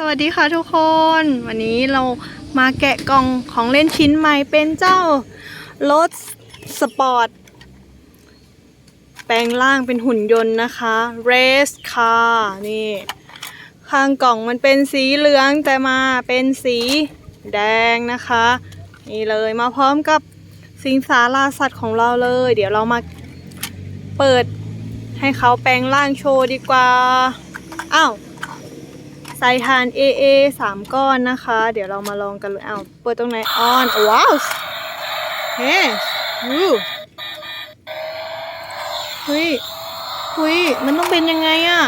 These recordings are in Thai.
สวัสดีค่ะทุกคน วันนี้เรามาแกะกล่องของเล่นชิ้นใหม่เป็นเจ้ารถสปอร์ต แปลงร่างเป็นหุ่นยนต์นะคะ Race Car นี่ ข้างกล่องมันเป็นสีเหลืองแต่มาเป็นสีแดงนะคะ นี่เลยมาพร้อมกับสิงสาราสัตว์ของเราเลย เดี๋ยวเรามาเปิดให้เขาแปลงร่างโชว์ดีกว่า อ้าว ใส่ทาน AA สามก้อนนะคะ เดี๋ยวเรามาลองกันเลยอ้าวเปิดตรงไหนออนว้าวเฮ้ยูเฮ้ยเฮ้ยมันต้องเป็นยังไงอะ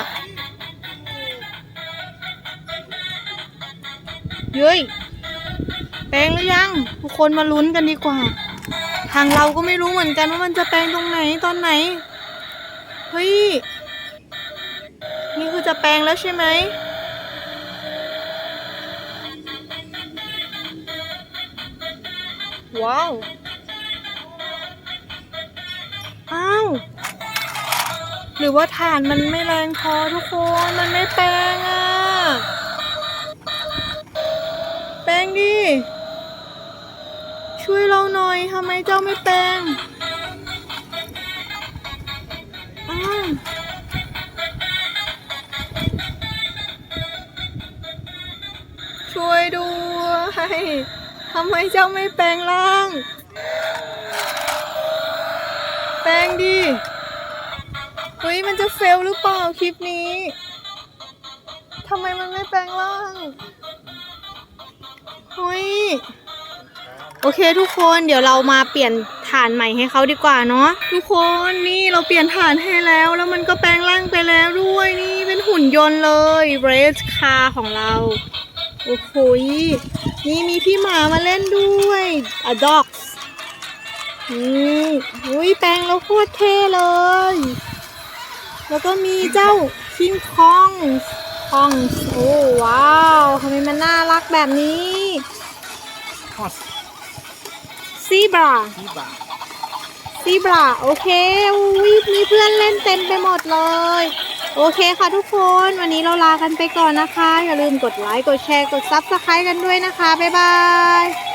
เย้ยแปลงหรือยัง ทุกคนมาลุ้นกันดีกว่า ทางเราก็ไม่รู้เหมือนกันว่ามันจะแปลงตรงไหนตอนไหน เฮ้ย นี่คือจะแปลงแล้วใช่ไหม ว้าว อ้าว หรือว่าฐานมันไม่แรงพอทุกคน มันไม่แปลงอะ แปลงดิ ช่วยเราหน่อยทำไมเจ้าไม่แปลงอ้าวช่วยด้วย ทำไมเจ้าไม่แปลงร่าง แปลงดิเฮ้ยมันจะเฟลหรือเปล่าคลิปนี้ทำไมมันไม่แปลงร่างเฮ้ยโอเคทุกคนเดี๋ยวเรามาเปลี่ยนฐานใหม่ให้เขาดีกว่าเนาะทุกคนนี่เราเปลี่ยนฐานให้แล้ว แล้วมันก็แปลงร่างไปแล้วด้วยนี่เป็นหุ่นยนต์เลยเรสคาของเรา โอ้โหยนี่มีพี่หมามาเล่นด้วยอะด็อกนี่อุ้ยแปลงแล้วโคตรเท่เลย แล้วก็มีเจ้าคิงคองคองโอ้ว้าวทำไมมันน่ารักแบบนี้ฮอสซีบราที่บา ซีบราโอเคอุ้ยมีเพื่อนเล่นเต็มไปหมดเลย โอเคค่ะทุกคนวันนี้เราลากันไปก่อนนะคะ อย่าลืมกดไลค์กดแชร์กดซับสไครต์กันด้วยนะคะ บ๊ายบาย